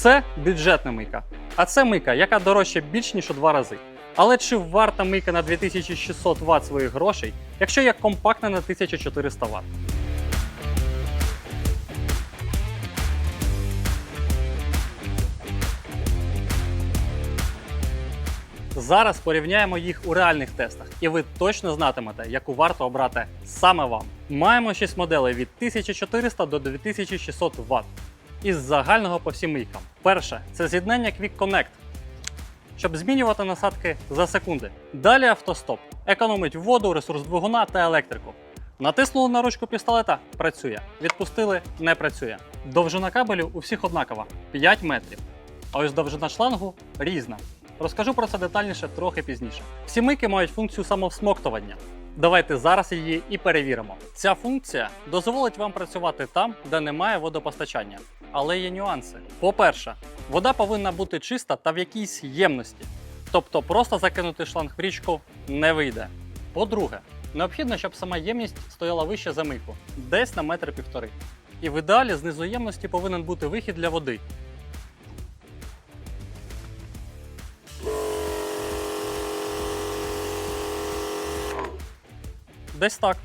Це бюджетна мийка. А це мийка, яка дорожча більш ніж у два рази. Але чи варта мийка на 2600 Вт своїх грошей, якщо є компактна на 1400 Вт? Зараз порівняємо їх у реальних тестах, і ви точно знатимете, яку варто обрати саме вам. Маємо 6 моделей від 1400 до 2600 Вт із загального по всім мийкам. Перше це з'єднання Quick Connect, щоб змінювати насадки за секунди. Далі автостоп економить воду, ресурс двигуна та електрику. Натиснули на ручку пістолета працює. Відпустили не працює. Довжина кабелю у всіх однакова 5 метрів. А ось довжина шлангу різна. Розкажу про це детальніше трохи пізніше. Всі мийки мають функцію самовсмоктування. Давайте зараз її і перевіримо. Ця функція дозволить вам працювати там, де немає водопостачання. Але є нюанси. По-перше, вода повинна бути чиста та в якійсь ємності. Тобто просто закинути шланг в річку не вийде. По-друге, необхідно, щоб сама ємність стояла вище за мийку, десь на метр півтори. І в ідеалі знизу ємності повинен бути вихід для води, Десь так.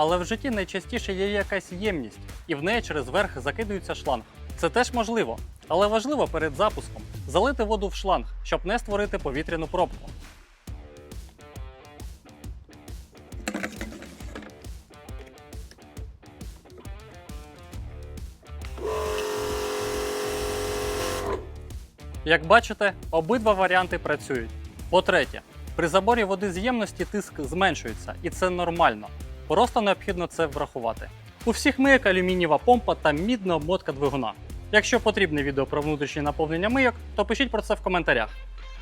Але в житті найчастіше є якась ємність, і в неї через верх закидується шланг. Це теж можливо, але важливо перед запуском залити воду в шланг, щоб не створити повітряну пробку. Як бачите, обидва варіанти працюють. По-третє, при заборі води з ємності тиск зменшується, і це нормально. Просто необхідно це врахувати. У всіх мийок алюмінієва помпа та мідна обмотка двигуна. Якщо потрібне відео про внутрішнє наповнення мийок, то пишіть про це в коментарях.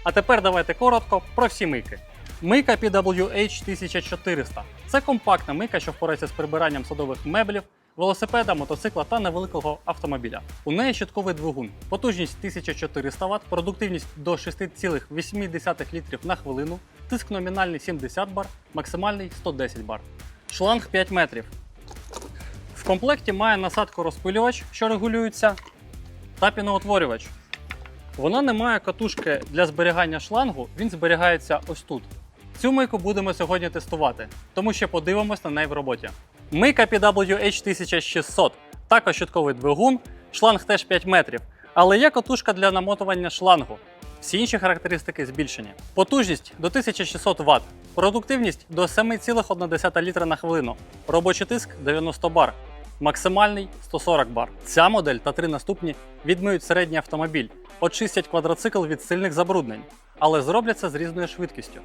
А тепер давайте коротко про всі мийки. Мийка PWH 1400 це компактна мийка, що впорається з прибиранням садових меблів, велосипеда, мотоцикла та невеликого автомобіля. У неї щитковий двигун, потужність 1400 Вт, продуктивність до 6,8 літрів на хвилину, тиск номінальний 70 бар, максимальний 110 бар. Шланг 5 метрів. В комплекті має насадку розпилювач, що регулюється, та піноутворювач. Вона не має катушки для зберігання шлангу, він зберігається ось тут. Цю мийку будемо сьогодні тестувати, тому що подивимось на неї в роботі. Мийка PWH 1600, також щитковий двигун, шланг теж 5 метрів, але є катушка для намотування шлангу. Всі інші характеристики збільшені. Потужність до 1600 Вт, продуктивність до 7,1 літра на хвилину, робочий тиск 90 бар, максимальний 140 бар. Ця модель та три наступні відмиють середній автомобіль, очистять квадроцикл від сильних забруднень, але зроблять це з різною швидкістю.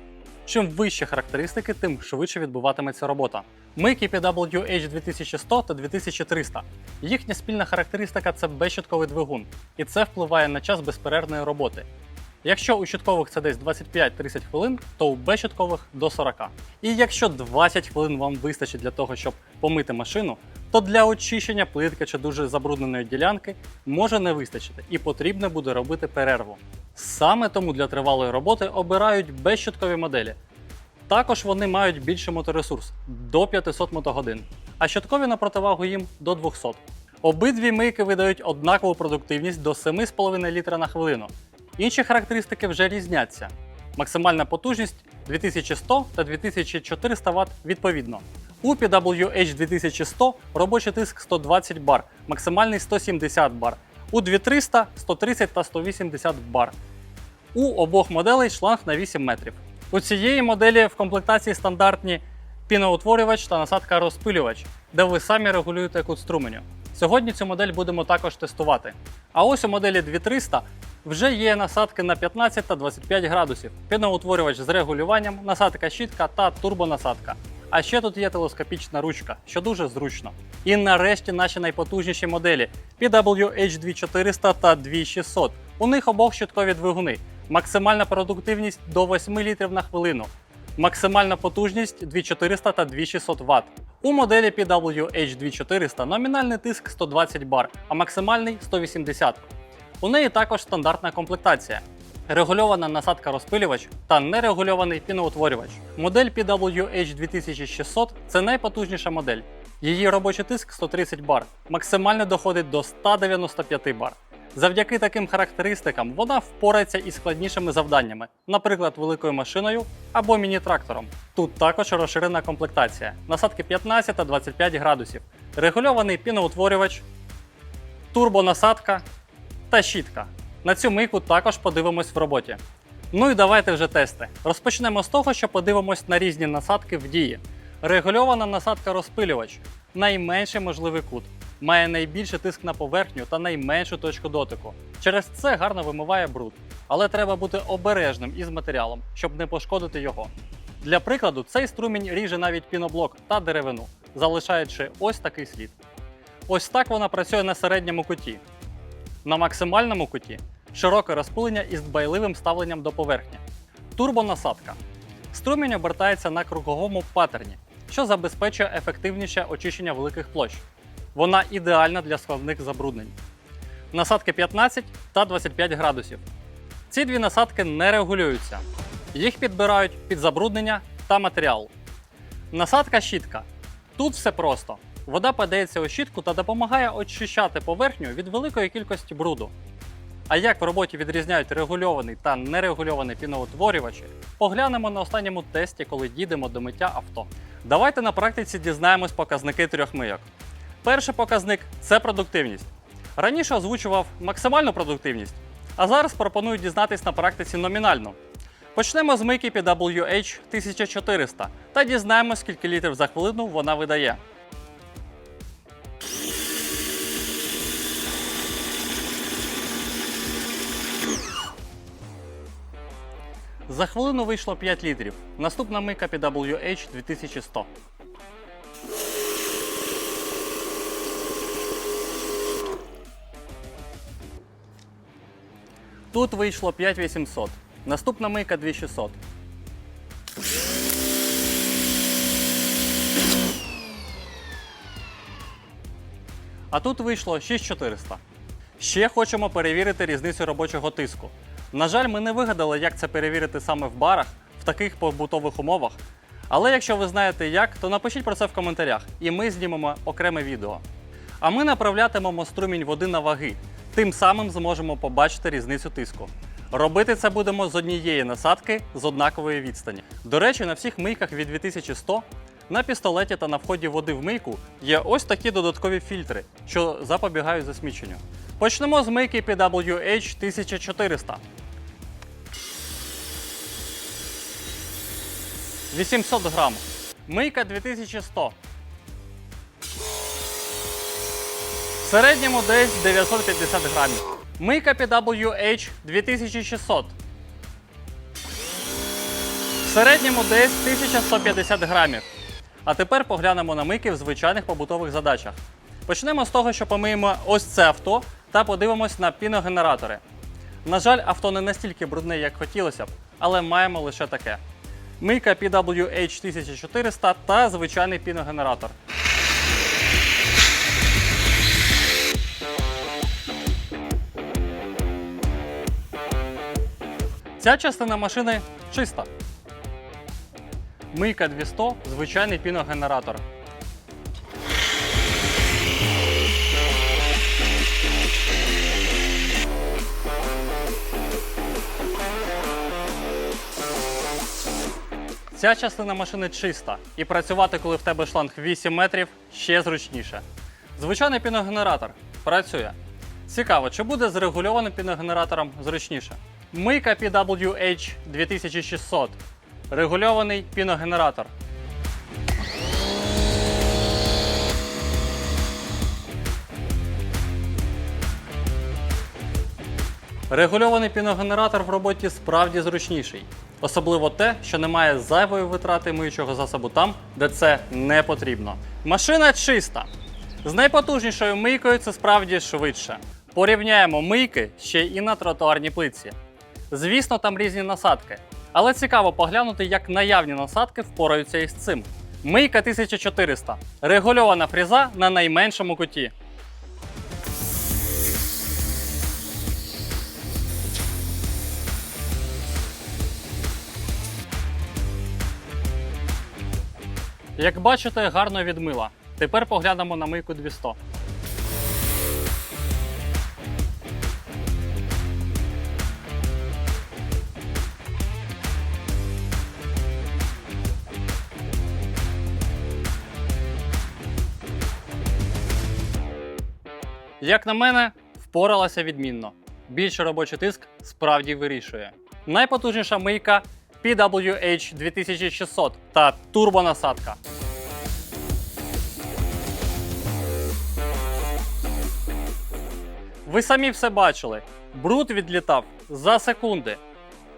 Чим вищі характеристики, тим швидше відбуватиметься робота. Мийки PWH 2100 та 2300. Їхня спільна характеристика це безщитковий двигун, і це впливає на час безперервної роботи. Якщо у щиткових це десь 25-30 хвилин, то у безщиткових до 40. І якщо 20 хвилин вам вистачить для того, щоб помити машину, то для очищення плитки чи дуже забрудненої ділянки може не вистачити і потрібно буде робити перерву. Саме тому для тривалої роботи обирають безщиткові моделі. Також вони мають більший моторесурс до 500 мотогодин, а щиткові на противагу їм до 200. Обидві мийки видають однакову продуктивність до 7,5 літра на хвилину. Інші характеристики вже різняться. Максимальна потужність 2100 та 2400 Вт відповідно. У PWH 2100 робочий тиск 120 бар, максимальний 170 бар. У 2300 130 та 180 бар. У обох моделей шланг на 8 метрів. У цієї моделі в комплектації стандартні піноутворювач та насадка розпилювач, де ви самі регулюєте кут струменю. Сьогодні цю модель будемо також тестувати. А ось у моделі 2300 вже є насадки на 15 та 25 градусів, піноутворювач з регулюванням, насадка щітка та турбонасадка. А ще тут є телескопічна ручка, що дуже зручно. І нарешті наші найпотужніші моделі PWH 2400 та 2600. У них обох щиткові двигуни. Максимальна продуктивність до 8 літрів на хвилину. Максимальна потужність 2400 та 2600 Вт. У моделі PWH 2400 номінальний тиск 120 бар, а максимальний 180. У неї також стандартна комплектація. Регульована насадка розпилювач та нерегульований піноутворювач. Модель PWH 2600 це найпотужніша модель. Її робочий тиск 130 бар, максимально доходить до 195 бар. Завдяки таким характеристикам вона впорається із складнішими завданнями, наприклад, великою машиною або міні-трактором. Тут також розширена комплектація, насадки 15 та 25 градусів, регульований піноутворювач, турбонасадка та щітка. На цю мийку також подивимось в роботі. Ну і давайте вже тести. Розпочнемо з того, що подивимось на різні насадки в дії. Регульована насадка розпилювач найменший можливий кут. Має найбільший тиск на поверхню та найменшу точку дотику. Через це гарно вимиває бруд. Але треба бути обережним із матеріалом, щоб не пошкодити його. Для прикладу, цей струмінь ріже навіть піноблок та деревину, залишаючи ось такий слід. Ось так вона працює на середньому куті. На максимальному куті широке розпилення із дбайливим ставленням до поверхні. Турбонасадка. Струмінь обертається на круговому паттерні, що забезпечує ефективніше очищення великих площ. Вона ідеальна для складних забруднень. Насадки 15 та 25 градусів. Ці дві насадки не регулюються. Їх підбирають під забруднення та матеріал. Насадка щітка. Тут все просто. Вода подається у щітку та допомагає очищати поверхню від великої кількості бруду. А як в роботі відрізняють регульований та нерегульований піноутворювачі, поглянемо на останньому тесті, коли дійдемо до миття авто. Давайте на практиці дізнаємось показники трьох мийок. Перший показник це продуктивність. Раніше озвучував максимальну продуктивність, а зараз пропоную дізнатись на практиці номінальну. Почнемо з мийки PWH 1400 та дізнаємось, скільки літрів за хвилину вона видає. За хвилину вийшло 5 літрів. Наступна мийка PWH 2100. Тут вийшло 5800. Наступна мийка 2600. А тут вийшло 6400. Ще хочемо перевірити різницю робочого тиску. На жаль, ми не вигадали, як це перевірити саме в барах, в таких побутових умовах. Але якщо ви знаєте як, то напишіть про це в коментарях, і ми знімемо окреме відео. А ми направлятимемо струмінь води на ваги, тим самим зможемо побачити різницю тиску. Робити це будемо з однієї насадки з однакової відстані. До речі, на всіх мийках від 2100 на пістолеті та на вході води в мийку є ось такі додаткові фільтри, що запобігають засміченню. Почнемо з мийки PWH 1400. 800 грам. Мийка 2100. В середньому десь 950 грамів. Мийка PWH 2600. В середньому десь 1150 грамів. А тепер поглянемо на мийки в звичайних побутових задачах. Почнемо з того, що помиємо ось це авто та подивимось на піногенератори. На жаль, авто не настільки брудне, як хотілося б, але маємо лише таке. Мийка PWH 1400 та звичайний піногенератор. Ця частина машини чиста. Мийка 200, звичайний піногенератор. Ця частина машини чиста, і працювати, коли в тебе шланг 8 метрів, ще зручніше. Звичайний піногенератор працює. Цікаво, чи буде з регульованим піногенератором зручніше? Мийка PWH 2600. Регульований піногенератор. Регульований піногенератор в роботі справді зручніший. Особливо те, що немає зайвої витрати миючого засобу там, де це не потрібно. Машина чиста. З найпотужнішою мийкою це справді швидше. Порівняємо мийки ще і на тротуарній плитці. Звісно, там різні насадки, але цікаво поглянути, як наявні насадки впораються із цим. Мийка 1400. Регульована фреза на найменшому куті. Як бачите, гарно відмила. Тепер поглянемо на мийку 200. Як на мене, впоралася відмінно. Більше робочий тиск справді вирішує. Найпотужніша мийка PWH 2600 та турбонасадка. Ви самі все бачили. Бруд відлітав за секунди.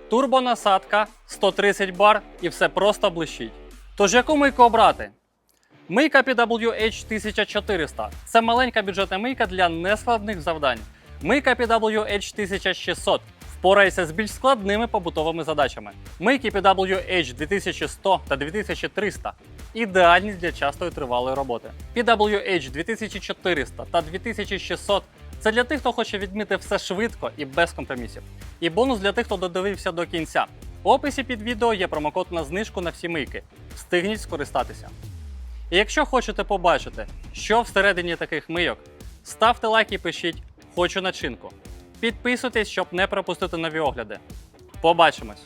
Турбонасадка 130 бар і все просто блищить. Тож яку мийку обрати? Мийка PWH 1400 це маленька бюджетна мийка для нескладних завдань. Мийка PWH 1600 впорається з більш складними побутовими задачами. Мийки PWH 2100 та 2300 ідеальні для частої тривалої роботи. PWH 2400 та 2600 це для тих, хто хоче відміти все швидко і без компромісів. І бонус для тих, хто додивився до кінця. В описі під відео є промокод на знижку на всі мийки. Встигніть скористатися. І якщо хочете побачити, що всередині таких мийок, ставте лайк і пишіть Хочу начинку. Підписуйтесь, щоб не пропустити нові огляди. Побачимось!